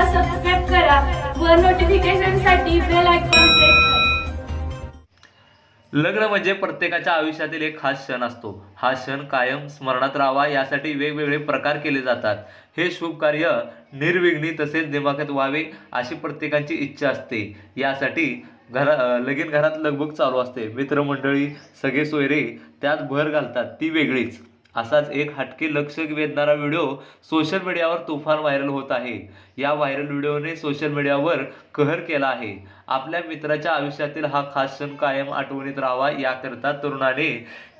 पाहण्यासाठी सबस्क्राईब करा व नोटिफिकेशनसाठी बेल आयकॉन प्रेस करा. लग्न म्हणजे प्रत्येकाच्या आयुष्यातील एक खास क्षण असतो. हा क्षण कायम स्मरणात राहावा यासाठी वेगवेगळे प्रकार केले जातात. हे शुभ कार्य निर्विघ्नी तसेच दिमाखात व्हावे अशी प्रत्येकाची इच्छा असते. यासाठी घरा लगीन घरात लगबग चालू असते. मित्रमंडळी सगळे सोयरे त्यात भर घालतात. ती वेगळीच. असाच एक हटके लक्ष वेधणारा व्हिडिओ सोशल मीडियावर तुफान व्हायरल होत आहे. या व्हायरल व्हिडिओने सोशल मीडियावर कहर केला आहे. आपल्या मित्राच्या आयुष्यातील हा खास क्षण कायम आठवणीत राहावा याकरता तरुणाने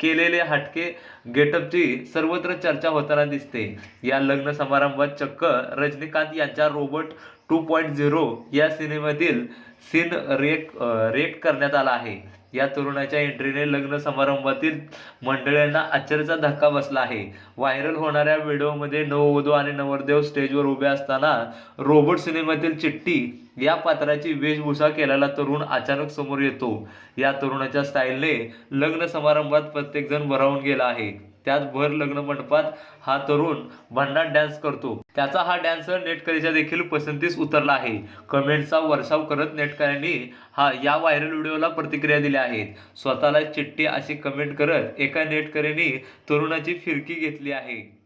केलेले हटके गेटअपची सर्वत्र चर्चा होताना दिसते. या लग्न समारंभात चक्क रजनीकांत यांच्या रोबोट टू पॉईंट झिरो या सिनेमातील सीन रेक रेट करण्यात आला आहे. या तरुणाच्या एंट्रीने लग्न समारंभातील मंडळींना आश्चर्याचा धक्का बसला आहे. व्हायरल होणाऱ्या व्हिडिओमध्ये नववधू आणि नवरदेव स्टेजवर उभे असताना रोबोट सिनेमातील चिट्टी या पात्राची वेशभूषा केलेला तरुण अचानक समोर येतो. या तरुणाच्या स्टाईलने लग्न समारंभात प्रत्येकजण भरावून गेला आहे. त्यात भर लग्न मंडपात हा तरुण भन्नाट डॅन्स करतो. त्याचा हा डॅन्सर नेटकरीच्या देखील पसंतीस उतरला आहे. कमेंटचा वर्षाव करत नेटकऱ्यांनी हा या व्हायरल व्हिडिओला प्रतिक्रिया दिल्या आहेत. स्वतःला चिट्टी अशी कमेंट करत एका नेटकऱ्यांनी तरुणाची फिरकी घेतली आहे.